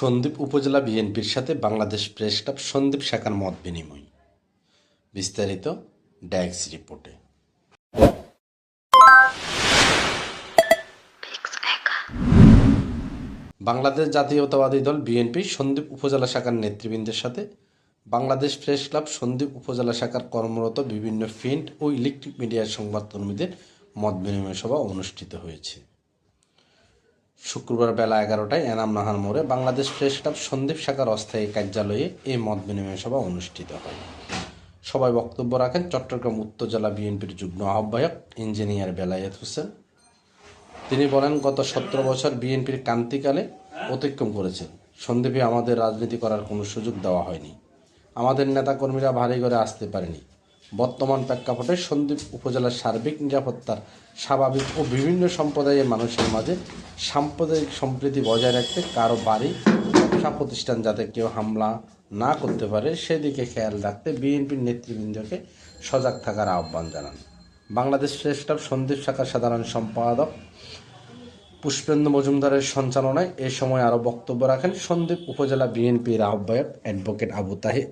সন্দ্বীপ উপজেলা বিএনপির সাথে বাংলাদেশ প্রেস ক্লাব সন্দ্বীপ শাখার মত বিনিময়। বিস্তারিত ড্যাক্স রিপোর্টে। বাংলাদেশ জাতীয়তাবাদী দল বিএনপি সন্দ্বীপ উপজেলা শাখার নেতৃবৃন্দের সাথে বাংলাদেশ প্রেস ক্লাব সন্দ্বীপ উপজেলা শাখার কর্মরত বিভিন্ন প্রিন্ট ও ইলেকট্রিক মিডিয়ার সংবাদকর্মীদের মত বিনিময় সভা অনুষ্ঠিত হয়েছে। শুক্রবার বেলা এগারোটায় এনাম নাহার মোড়ে বাংলাদেশ প্রেস ক্লাব সন্দ্বীপ শাখার অস্থায়ী কার্যালয়ে এই মত বিনিময় সভা অনুষ্ঠিত হয়। সবাই বক্তব্য রাখেন চট্টগ্রাম উত্তর জেলা বিএনপির যুগ্ম আহ্বায়ক ইঞ্জিনিয়ার বেলায়েত হোসেন। তিনি বলেন, গত সতেরো বছর বিএনপির ক্রান্তিকালে অতিক্রম করেছেন সন্দীপে আমাদের রাজনীতি করার কোনো সুযোগ দেওয়া হয়নি। আমাদের নেতাকর্মীরা ভারী করে আসতে পারেনি। বর্তমান প্রেক্ষাপটে সন্দ্বীপ উপজেলার সার্বিক নিরাপত্তার স্বাভাবিক ও বিভিন্ন সম্প্রদায়ের মানুষের মাঝে সাম্প্রদায়িক সম্প্রীতি বজায় রাখতে কারও বাড়ি, ব্যবসা প্রতিষ্ঠান যাতে কেউ হামলা না করতে পারে, সেদিকে খেয়াল রাখতে বিএনপির নেতৃবৃন্দকে সজাগ থাকার আহ্বান জানান। বাংলাদেশ প্রেস ক্লাব সন্দীপ শাখার সাধারণ সম্পাদক পুষ্পেন্দ্র মজুমদারের সঞ্চালনায় এ সময় আরও বক্তব্য রাখেন সন্দ্বীপ উপজেলা বিএনপির আহ্বায়ক অ্যাডভোকেট আবু তাহির।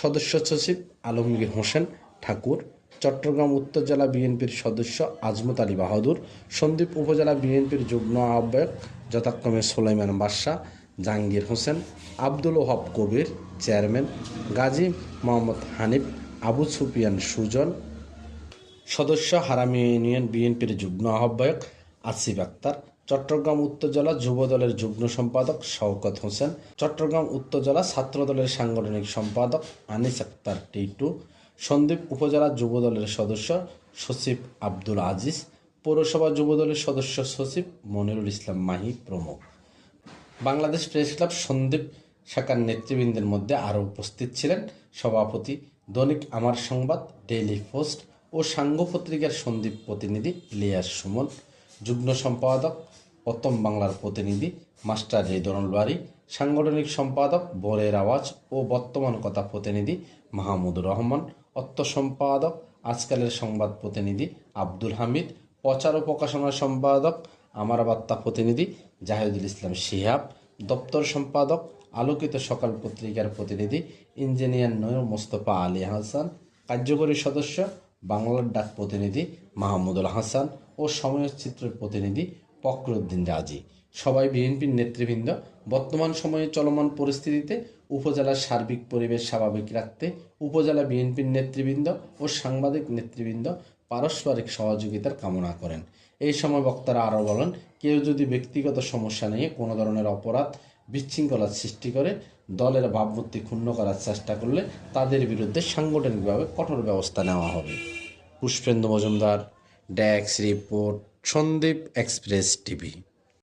সদস্য সচিব আলমগীর হোসেন ঠাকুর, চট্টগ্রাম উত্তর জেলা বিএনপির সদস্য আজমত আলী বাহাদুর, সন্দ্বীপ উপজেলা বিএনপির যুগ্ম আহ্বায়ক যথাক্রমে সোলাইমান বাদশাহ জাহাঙ্গীর হোসেন, আব্দুল ওহাব কবির, চেয়ারম্যান গাজী মোহাম্মদ হানিফ, আবু সুফিয়ান সুজন, সদস্য হারামি ইউনিয়ন বিএনপির যুগ্ম আহ্বায়ক আসিফ আক্তার, চট্টগ্রাম উত্তর জেলা যুব দলের যুগ্ম সম্পাদক শওকত হোসেন, চট্টগ্রাম উত্তর জেলা ছাত্র দলের সাংগঠনিক সম্পাদক আনিস আক্তার টিটু সন্দ্বীপ উপজেলা যুব দলের সদস্য সচিব আব্দুল আজিজ, পৌরসভা যুব দলের সদস্য সচিব মনিরুল ইসলাম মাহি প্রমুখ। বাংলাদেশ প্রেস ক্লাব সন্দীপ শাখার নেতৃবৃন্দের মধ্যে আরও উপস্থিত ছিলেন সভাপতি দৈনিক আমার সংবাদ, ডেইলি পোস্ট ও সাঙ্গ পত্রিকার সন্দীপ প্রতিনিধি ইলিয়াস সুমন, যুগ্ম সম্পাদক প্রথম বাংলার প্রতিনিধি মাস্টার হৃদরুল বাড়ি সাংগঠনিক সম্পাদক বরের আওয়াজ ও বর্তমান কথা প্রতিনিধি মাহমুদুর রহমান অর্থ সম্পাদক আজকালের সংবাদ প্রতিনিধি আব্দুল হামিদ, প্রচার ও প্রকাশনা সম্পাদক আমার বার্তা প্রতিনিধি জাহিদুল ইসলাম শিহাব, দপ্তর সম্পাদক, আলোকিত সকাল পত্রিকার প্রতিনিধি ইঞ্জিনিয়ার নয়র মোস্তফা আলী হাসান, কার্যকরী সদস্য বাংলার ডাক প্রতিনিধি মাহমুদুল হাসান ও সময়চিত্রের প্রতিনিধি ফখরুদ্দিন রাজি। সবাই বিএনপির নেতৃবৃন্দ। বর্তমান সময়ে চলমান পরিস্থিতিতে উপজেলার সার্বিক পরিবেশ স্বাভাবিক রাখতে উপজেলা বিএনপির নেতৃবৃন্দ ও সাংবাদিক নেতৃবৃন্দ পারস্পরিক সহযোগিতার কামনা করেন। এই সময় বক্তারা আরও বলেন, কেউ যদি ব্যক্তিগত সমস্যা নিয়ে কোনো ধরনের অপরাধ বিশৃঙ্খলার সৃষ্টি করে, দলের ভাবমূর্তি ক্ষুণ্ণ করার চেষ্টা করলে তাদের বিরুদ্ধে সাংগঠনিকভাবে কঠোর ব্যবস্থা নেওয়া হবে। পুষ্পেন্দ্র মজুমদার ড্যাক্স রিপোর্ট, সন্দীপ এক্সপ্রেস টিভি।